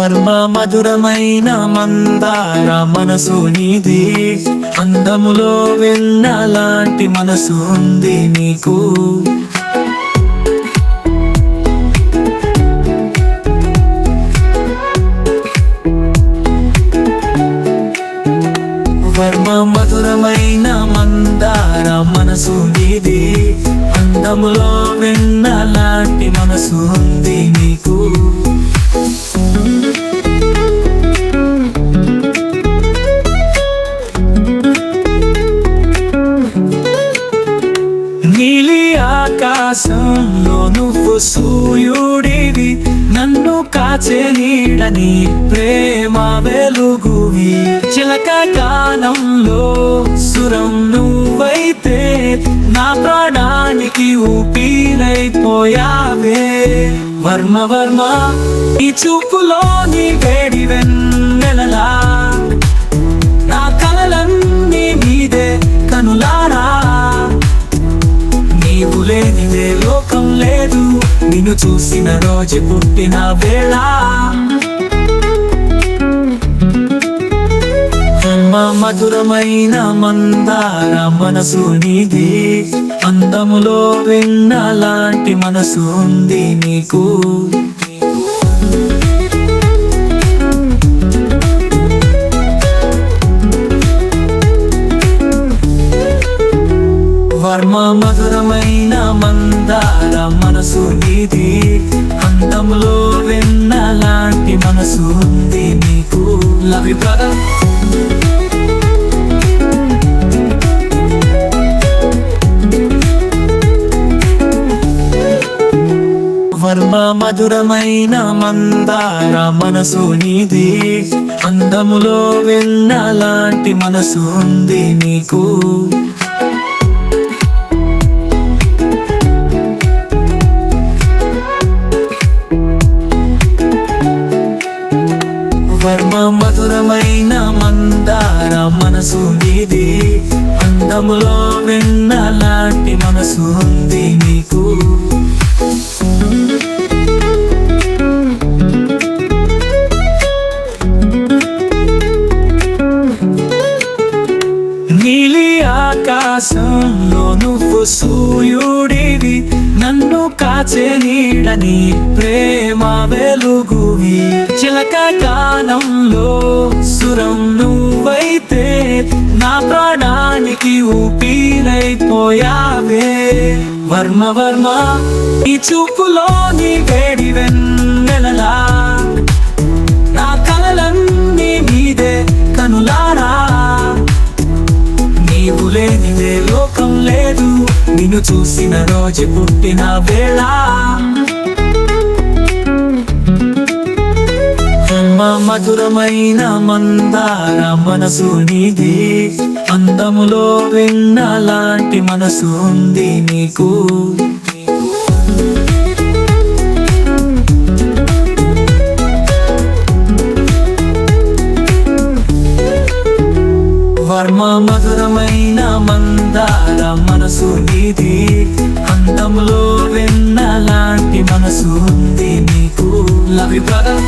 వర్మ మధురమైన మందార మనసు నీది. అందములో వెన్నలాంటి మనసు ఉంది నీకు. వర్మ మధురమైన మందార మనసు నీది. అందములో వెన్నలాంటి మనసు ఉంది నీకు. ఆకాశంలో నువ్వు సూర్యుడివి నన్ను కాచే నీడని ప్రేమ వెలుగువి. చిలక గానంలో సురం నువ్వైతే నా ప్రాణానికి ఊపిరైపోయావే. వర్మ వర్మ ఈ చూపులోని వేడి లేదు. నిన్ను చూసిన రోజు పుట్టిన వేళ. మధురమైన మందార మనసు నీది. అందములో వెన్నలాంటి మనసు ఉంది నీకు. వర్మ మధురమైన మందార మనసు నీది. వెన్న లాంటి మనసు ఉంది నీకు. లవి బ్రదర్ వర్మ మధురమైన మందార మనసు నీది. అందములో వెన్నలాంటి మనసు ఉంది నీకు. అందమైన మందార మనసు నీది. అందములో వెన్నలాంటి మనసు ఉంది నీకు. నీలి ఆకాశంలో నువ్వు సూర్యుడివి. నన్ను కాచే నీడని ప్రేమ వెలుగువి. చిలక గానంలో సురం నువ్వైతే నా ప్రాణానికి ఊపిరైపోయావే. వర్మ వర్మ ఈ చూపులోని వేడి వెన్నెలలా నిన్ను చూసిన రోజు పుట్టిన వేళ. మధురమైన మందార మనసు నీది. అందములో వెన్నలాంటి మనసు ఉంది నీకు. కర్మ మధురమైన మందార మనసు నీది. అందంలో వెన్న లాంటి మనసు ఉంది నీకు. లవి బ్రదర్